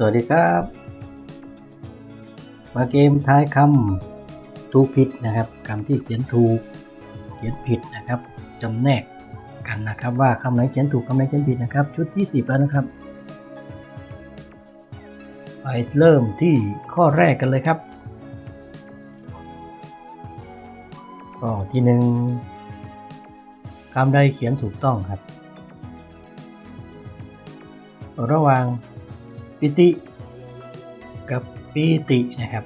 สวัสดีครับ มาเกมท้ายคำถูกผิดนะครับคำที่เขียนถูก เขียนผิดนะครับจำแนกกันนะครับ ว่าคำไหนเขียนถูกคำไหนเขียนผิดนะครับ ชุดที่ 10 แล้วนะครับ ไปเริ่มที่ข้อแรกกันเลยครับข้อที่หนึ่งคำใดเขียนถูกต้องครับ ระหว่าง ปิติ กับปีตินะครับ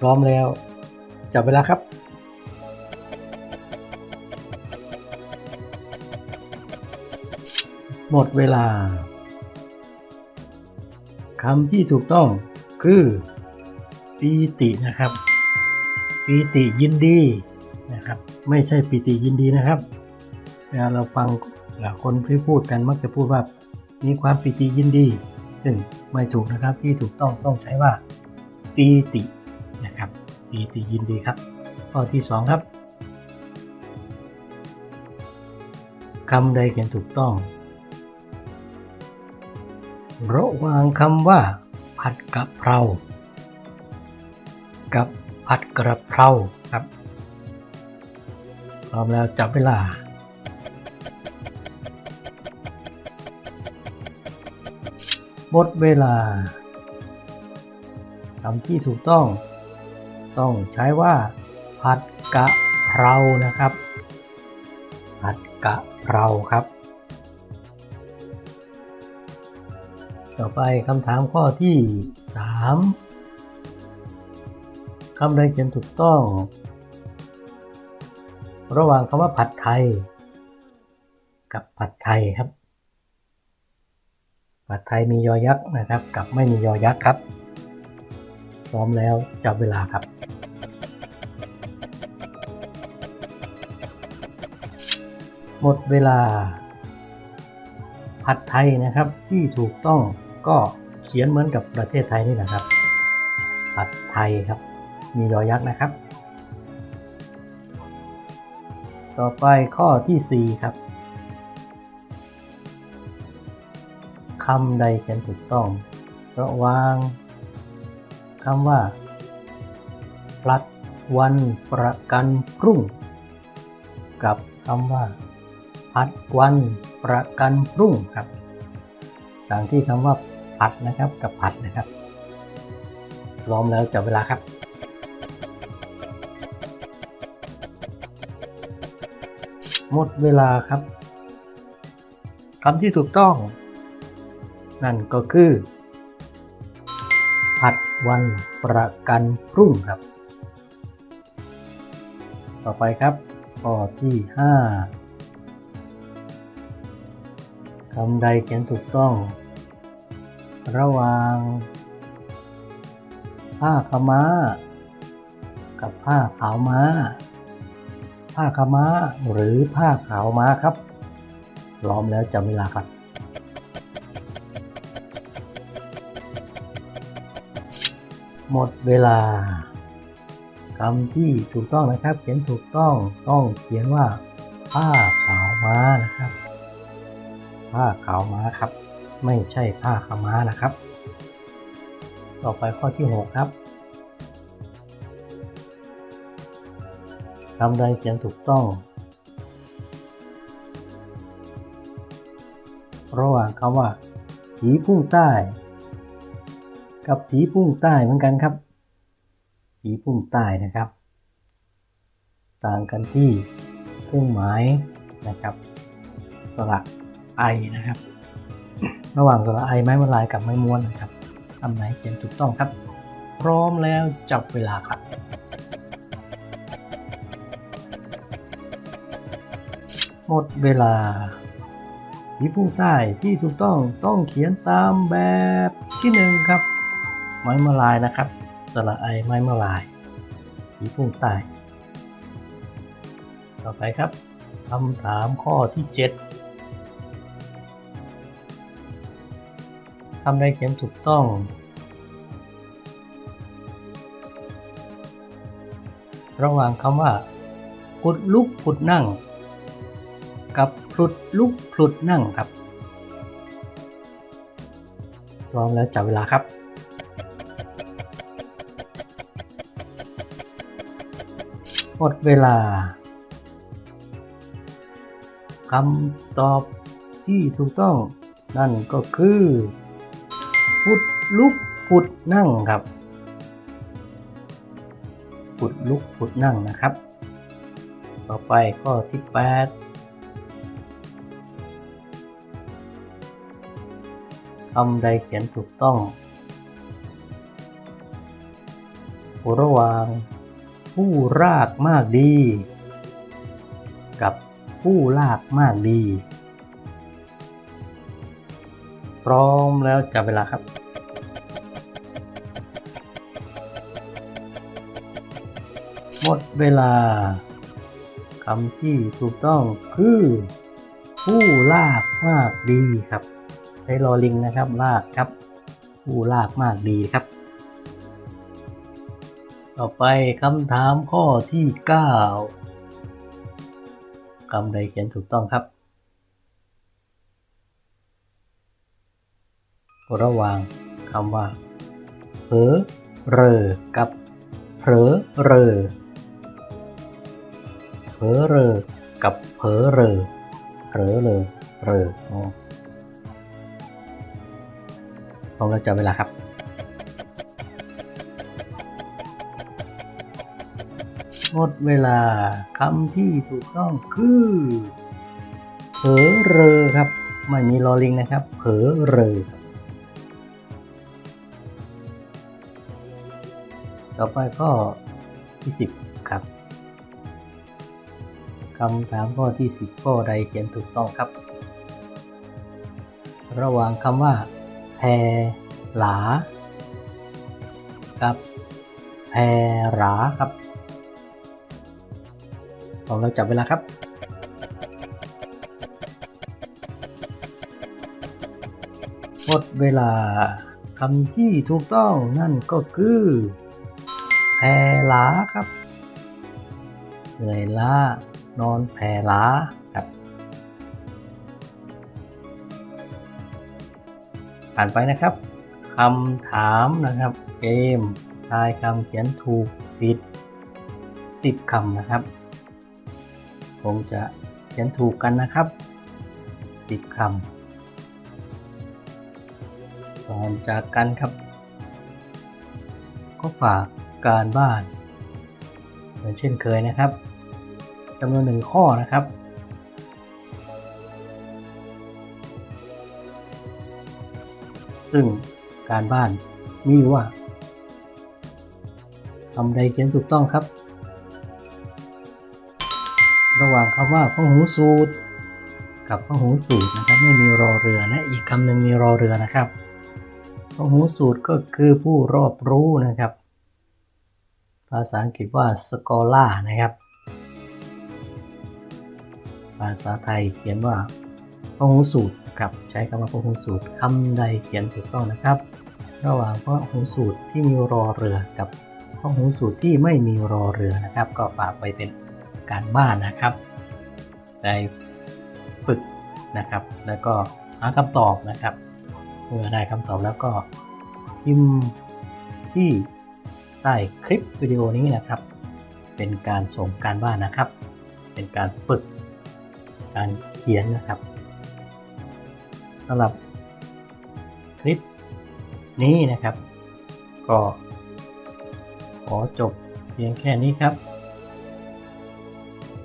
พร้อมแล้ว จับเวลาครับหมดเวลา คำที่ถูกต้องคือปีตินะครับปีติยินดีนะครับ ไม่ใช่ปีติยินดีนะครับ วลาเราฟังคนที่พูดกันมักจะพูดว่า มีความปีติยินดี ซึ่งไม่ถูกนะครับที่ถูกต้องต้องใช้ว่าปีตินะครับปีติยินดีครับ ข้อที่สองครับคำใดเขียนถูกต้อง ระหว่างคำว่า ผัดกะเพรา กับผัดกระเพราครับพร้อมแล้วจับเวลา หมดเวลาคำที่ถูกต้อง ต้องใช้ว่า ผัดกะเพรานะครับ ผัดกะเพราครับ ต่อไปคำถามข้อที่ 3คำใดเขียนถูกต้อง ระหว่างคำว่าผัดไทย กับผัดไทยครับ ผัดไทยมียอยักษ์นะครับ กับไม่มียอยักษ์ครับ พร้อมแล้วจับเวลาครับ หมดเวลา ผัดไทยนะครับที่ถูกต้องก็เขียนเหมือนกับประเทศไทยนี่นะครับ ผัดไทยครับ มียอยักษ์นะครับ ต่อไปข้อที่ 4 ครับ คำใดเขียนถูกต้อง ระหว่างคำว่าพลัดวันประกันพรุ่ง กับคำว่าพัดวันประกันพรุ่งครับต่างที่คำว่าผัดนะครับกับผัดนะครับพร้อมแล้วจับเวลาครับหมดเวลาครับคำที่ถูกต้อง นั่นก็คือ ผัดวันประกันพรุ่งครับ ต่อไปครับข้อที่5คำใดเขียนถูกต้อง ระหว่างผ้าขาม้า กับผ้าขาวม้า ผ้าขาม้าหรือผ้าขาวม้าครับพร้อมแล้วจำเวลาครับ หมดเวลาคำที่ถูกต้องนะครับ เขียนถูกต้องต้องเขียนว่า ผ้าขาวม้านะครับ ผ้าขาวม้าครับ ไม่ใช่ผ้าขาวม้านะครับ ต่อไปข้อที่ 6 ครับคำใดเขียนถูกต้องระหว่างคำว่าผีพุ่งใต้ กับผีพุ่งใต้เหมือนกันครับ ผีพุ่งใต้นะครับ ต่างกันที่เครื่องหมายนะครับสระไอนะครับ ระหว่างสระไอไม้มลายกับไม้ม้วนนะครับคำไหนเขียนถูกต้องครับ พร้อมแล้วจับเวลาครับหมดเวลาผีพุ่งใต้ที่ถูกต้องต้องเขียนตามแบบที่หนึ่งครับ ไม้มลายนะครับสระไอไม้มลายผีพุ่งใต้ต่อไปครับคำถามข้อที่ 7คำใดเขียนถูกต้องระหว่างคำว่าพุดลุกพุดนั่ง กับพลุดลุกพลุดนั่งครับ พร้อมแล้วจับเวลาครับ หมดเวลาคำตอบที่ถูกต้องนั่นก็คือพุดลุกพุดนั่งครับพุดลุกพุดนั่งนะครับ ต่อไปข้อที่8คำใดเขียนถูกต้องระหว่าง ผู้รากมากดี กับผู้ลากมากดี พร้อมแล้วจับเวลาครับ หมดเวลาคำที่ถูกต้องคือ ผู้ลากมากดีครับ ใช้ลอลิงนะครับลากครับ ผู้ลากมากดีครับ ต่อไปคำถามข้อที่ 9คำใดเขียนถูกต้องครับ ระหว่างคำว่าเผลอเรอกับเผลอเรอเผลอเรอกับเผลอเรอเผลอเรอเรออ๋อพร้อมแล้วจับเวลาครับ หมดเวลาคำที่ถูกต้องคือเผลอเรอครับ ไม่มีลอลิงนะครับ เผลอเรอต่อไปข้อที่ 10 ครับคำถามข้อที่ 10 ข้อใดเขียนถูกต้องครับ ระหว่างคำว่าแพรหลา กับแพรหราครับ พร้อมแล้วจับเวลาครับหมดเวลาคำที่ถูกต้องนั่นก็คือแพรหลาครับเหนื่อยล้านอนแพรหลาครับผ่านไปนะครับคำถามนะครับเกมทายคำเขียนถูกผิด10คำนะครับ คงจะเขียนถูกกันนะครับสิบคำก่อนจากกันครับ ก็ฝากการบ้านเหมือนเช่นเคยนะครับจำนวนหนึ่งข้อนะครับซึ่งการบ้านมีว่าคำใดเขียนถูกต้องครับ ระหว่างคำว่าพหูสูตร กับพหูสูตรนะครับไม่มีรอเรือนะอีกคำหนึ่งมีรอเรือนะครับพหูสูตรก็คือผู้รอบรู้นะครับ ภาษาอังกฤษว่า scholar นะครับ ภาษาไทยเขียนว่าพหูสูตรครับใช้คำว่าพหูสูตรคำใดเขียนถูกต้องนะครับ ระหว่างพหูสูตรที่มีรอเรือกับพหูสูตรที่ไม่มีรอเรือนะครับ ก็ฝากไปเป็น การบ้านนะครับ ได้ฝึกนะครับ แล้วก็หาคำตอบนะครับเมื่อได้คำตอบแล้วก็พิมพ์ที่ใต้คลิปวิดีโอนี้นะครับ เป็นการส่งการบ้านนะครับ เป็นการฝึกการเขียนนะครับสำหรับคลิปนี้นะครับ ก็ขอจบเพียงแค่นี้ครับ